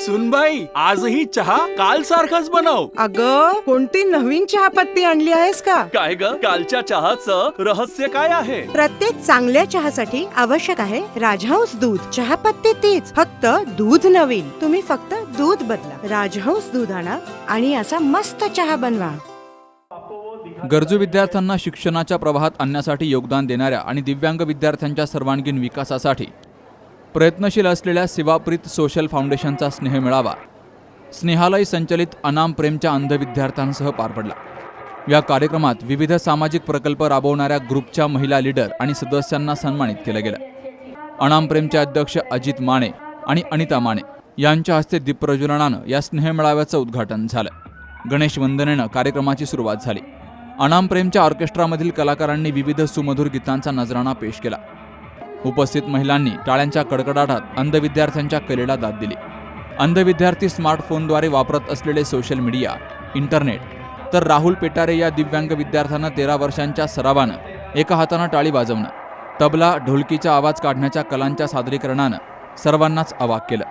सुनबाई आजही चहा काल सारखाच बनव. अग कोणती नवीन चहापत्ती आणली आहेस का? काय ग? कालच्या चहाचं रहस्य काय आहे? प्रत्येक चांगल्या चहासाठी आवश्यक आहे राजहंस दूध. चहापत्ती तीच फक्त दूध नवीन. तुम्ही फक्त दूध बदला. राजहंस दूध आणा आणि असा मस्त चहा बनवा. गरजू विद्यार्थ्यांना शिक्षणाच्या प्रवाहात आणण्यासाठी योगदान देणाऱ्या आणि दिव्यांग विद्यार्थ्यांच्या सर्वांगीण विकासासाठी प्रयत्नशील असलेल्या सेवाप्रीत सोशल फाउंडेशनचा स्नेह मिळावा. स्नेहालय संचलित अनाम प्रेमच्या अंध विद्यार्थ्यांसह पार पडला. या कार्यक्रमात विविध सामाजिक प्रकल्प राबवणाऱ्या ग्रुपच्या महिला लीडर आणि सदस्यांना सन्मानित केलं गेलं. अनाम प्रेमचे अध्यक्ष अजित माने आणि अनिता माने यांच्या हस्ते दीपप्रज्वलनानं या स्नेह मेळाव्याचं उद्घाटन झालं. गणेश वंदनेनं कार्यक्रमाची सुरुवात झाली. अनाम प्रेमच्या ऑर्केस्ट्रामधील कलाकारांनी विविध सुमधुर गीतांचा नजराणा पेश केला. उपस्थित महिलांनी टाळ्यांच्या कडकडाटात अंध विद्यार्थ्यांच्या कलेला दाद दिली. अंध विद्यार्थी स्मार्टफोनद्वारे वापरत असलेले सोशल मीडिया इंटरनेट तर राहुल पेटारे या दिव्यांग विद्यार्थ्यांना तेरा वर्षांच्या सरावानं एका हातानं टाळी वाजवणं तबला ढोलकीचा आवाज काढण्याच्या कलांच्या सादरीकरणानं सर्वांनाच अवाक केलं.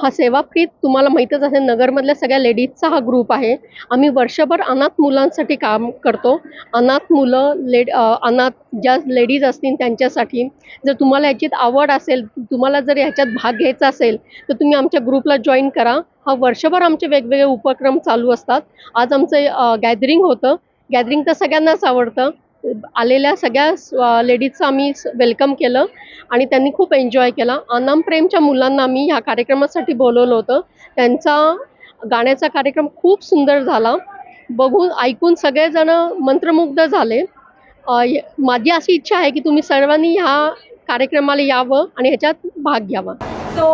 हा सेवाप्रीत तुम्हाला माहीतच असेल नगरमधल्या सगळ्या लेडीजचा हा ग्रुप आहे. आम्ही वर्षभर अनाथ मुलांसाठी काम करतो. अनाथ मुलं लेड अनाथ ज्या लेडीज असतील त्यांच्यासाठी. जर तुम्हाला याच्यात आवड असेल तुम्हाला जर ह्याच्यात भाग घ्यायचा असेल तर तुम्ही आमच्या ग्रुपला जॉईन करा. हा वर्षभर आमचे वेगवेगळे उपक्रम चालू असतात. आज आमचं गॅदरिंग होतं. गॅदरिंग तर सगळ्यांनाच आवडतं. आलेल्या सगळ्या लेडीजचं आम्ही वेलकम केलं आणि त्यांनी खूप एन्जॉय केला. अनाम प्रेमच्या मुलांना आम्ही ह्या कार्यक्रमासाठी बोलवलं होतं. त्यांचा गाण्याचा कार्यक्रम खूप सुंदर झाला. बघून ऐकून सगळेजण मंत्रमुग्ध झाले. माझी अशी इच्छा आहे की तुम्ही सर्वांनी ह्या कार्यक्रमाला यावं आणि ह्याच्यात भाग घ्यावा. सो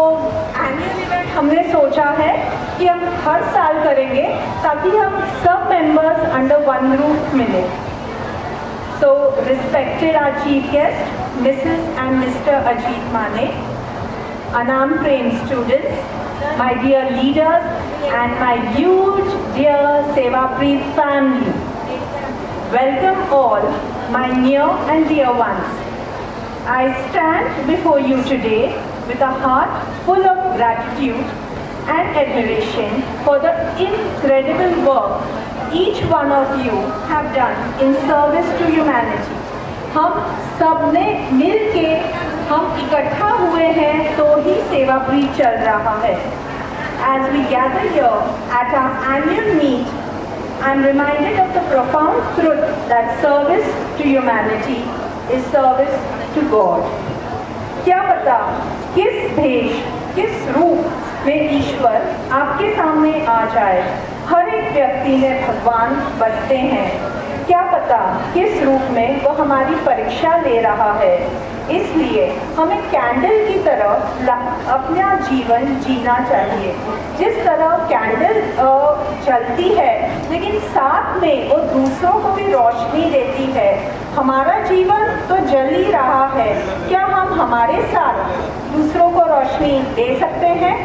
एनुअल इवेंट हमने सोचा है कि हम हर साल करेंगे ताकि हम सब मेंबर्स अंडर वन रूफ मिले। So, respected our chief guest, Mrs. and Mr. Ajit Mane, Anam Prem students, my dear leaders, and my huge dear Seva Sevapreet family. Welcome all, my near and dear ones. I stand before you today with a heart full of gratitude and admiration for the incredible work each one of you have done in service to humanity. हम सब ने मिल के हम इकट्ठा हुए हैं तो ही सेवा प्रीत चल रहा है As we gather here at our annual meet, I'm reminded of the profound truth that service to humanity is service to God. क्या पता किस भेष किस रूप में ईश्वर आपके सामने आ जाए हर एक व्यक्ति में भगवान बसते हैं। क्या पता किस रूप में वो हमारी परीक्षा ले रहा है। इसलिए हमें कैंडल की तरह अपना जीवन जीना चाहिए। जिस तरह कैंडल जलती है, लेकिन साथ में वो दूसरों को भी रोशनी देती है। हमारा जीवन तो जल ही रहा है। क्या हम हमारे साथ दूसरों को रोशनी दे सकते हैं?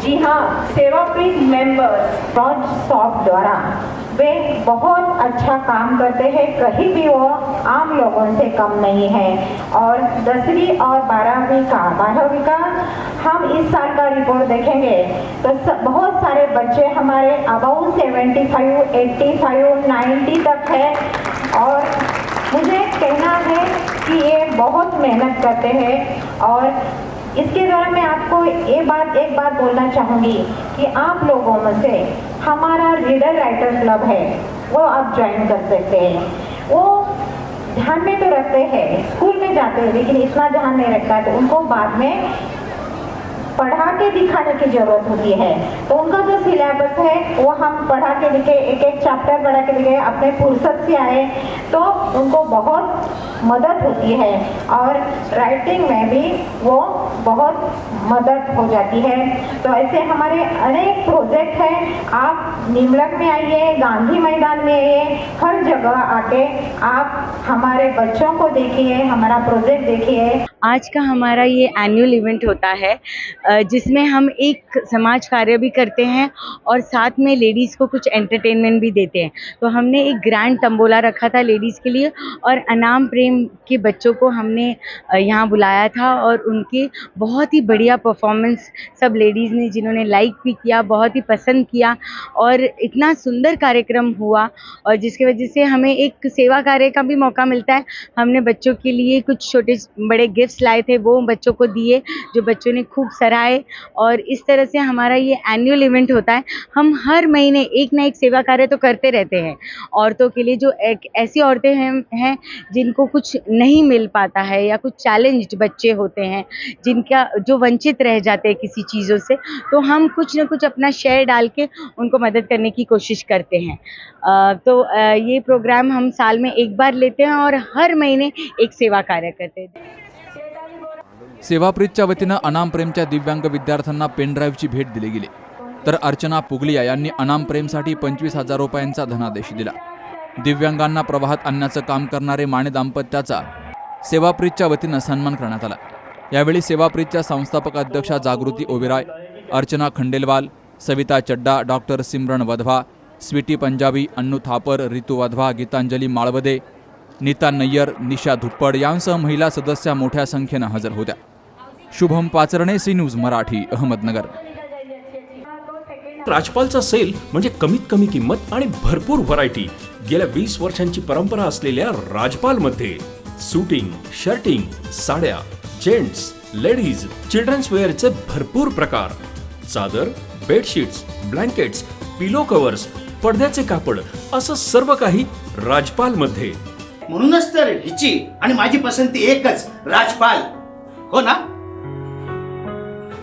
जी हाँ सेवाप्रीत मेंबर्स रॉड सॉफ्ट द्वारा। वे बहुत अच्छा काम करते हैं कहीं भी वो आम लोगों से कम नहीं है। और दसवीं और बारहवीं का बारहवीं का हम इस साल का रिपोर्ट देखेंगे। तो स, बहुत सारे बच्चे हमारे about seventy five eighty five ninety तक है। और मुझे कहना है कि ये बहुत मेहनत करते हैं। और इसके द्वारा मैं आपको ये बात, एक बात बोलना चाहूँगी कि आप लोगों में से हमारा रीडर राइटर क्लब है, वो आप ज्वाइन कर सकते हैं। वो ध्यान में तो रखते हैं स्कूल में जाते हैं, लेकिन इतना ध्यान नहीं रखता तो उनको बाद में पढ़ा के दिखाने की ज़रूरत होती है। तो उनका जो सिलेबस है, वो हम पढ़ा के लिखे, एक एक चैप्टर पढ़ा के लिखे, अपने फुर्सत से आए तो उनको बहुत मदद होती है। और राइटिंग में भी वो बहुत मदद हो जाती है। तो ऐसे हमारे अनेक प्रोजेक्ट हैं। आप निमलक में आइए, गांधी मैदान में आइए, हर जगह आके आप हमारे बच्चों को देखिए, हमारा प्रोजेक्ट देखिए। आज का हमारा ये एनुअल इवेंट होता है जिसमें हम एक समाज कार्य भी करते हैं और साथ में लेडीज़ को कुछ एंटरटेनमेंट भी देते हैं। तो हमने एक ग्रैंड तंबोला रखा था लेडीज़ के लिए और अनाम प्रेम के बच्चों को हमने यहाँ बुलाया था और उनके बहुत ही बढ़िया परफॉर्मेंस सब लेडीज़ ने, जिन्होंने लाइक भी किया, बहुत ही पसंद किया और इतना सुंदर कार्यक्रम हुआ और जिसकी वजह से हमें एक सेवा कार्य का भी मौका मिलता है। हमने बच्चों के लिए कुछ छोटे बड़े गिफ्ट्स लाए थे वो बच्चों को दिए जो बच्चों ने खूब सराहे। और इस तरह से हमारा ये एनुअल इवेंट होता है। हम हर महीने एक ना एक सेवा कार्य तो करते रहते हैं। औरतों के लिए जो एक ऐसी औरतें हैं हैं जिनको कुछ नहीं मिल पाता है या कुछ चैलेंज बच्चे होते हैं जिनका जो वंचित रह जाते हैं किसी चीज़ों से तो हम कुछ ना कुछ अपना शेयर डाल के उनको मदद करने की कोशिश करते हैं। अ, तो अ, ये प्रोग्राम हम साल में एक बार लेते हैं और हर महीने एक सेवा कार्य करते हैं। सेवाप्रीतच्या वतीनं अनाम प्रेमच्या दिव्यांग विद्यार्थ्यांना पेनड्राईव्हची भेट दिली गेली. तर अर्चना पुगलिया यांनी अनाम प्रेमसाठी पंचवीस हजार रुपयांचा धनादेश दिला. दिव्यांगांना प्रवाहात आणण्याचं काम करणारे माने दाम्पत्याचा सेवाप्रीतच्या वतीनं सन्मान करण्यात आला. यावेळी सेवाप्रीतच्या संस्थापक अध्यक्षा जागृती ओबेराय अर्चना खंडेलवाल सविता चड्डा डॉक्टर सिमरन वधवा स्वीटी पंजाबी अन्नू थापर रितू वधवा गीतांजली माळवदे नीता नय्यर निशा धुप्पड यांसह महिला सदस्या मोठ्या संख्येनं हजर होत्या. Shubham Pacharne C news Marathi Ahmednagar. राजपालचा sale म्हणजे कमीत कमी किंमत आणि भरपूर व्हरायटी गेल्या वीस वर्षांची परंपरा असलेल्या राजपाल मध्ये सुटिंग शर्टिंग साड्या जेंट्स लेडीज चिल्ड्रन्स वेअरचे भरपूर प्रकार. चादर बेडशीट्स ब्लँकेट्स पिलो कव्हर्स पडद्याचे कापड असं सर्व काही राजपाल मध्ये म्हणूनच तर हिची आणि माझी पसंती एकच राजपाल. हो ना?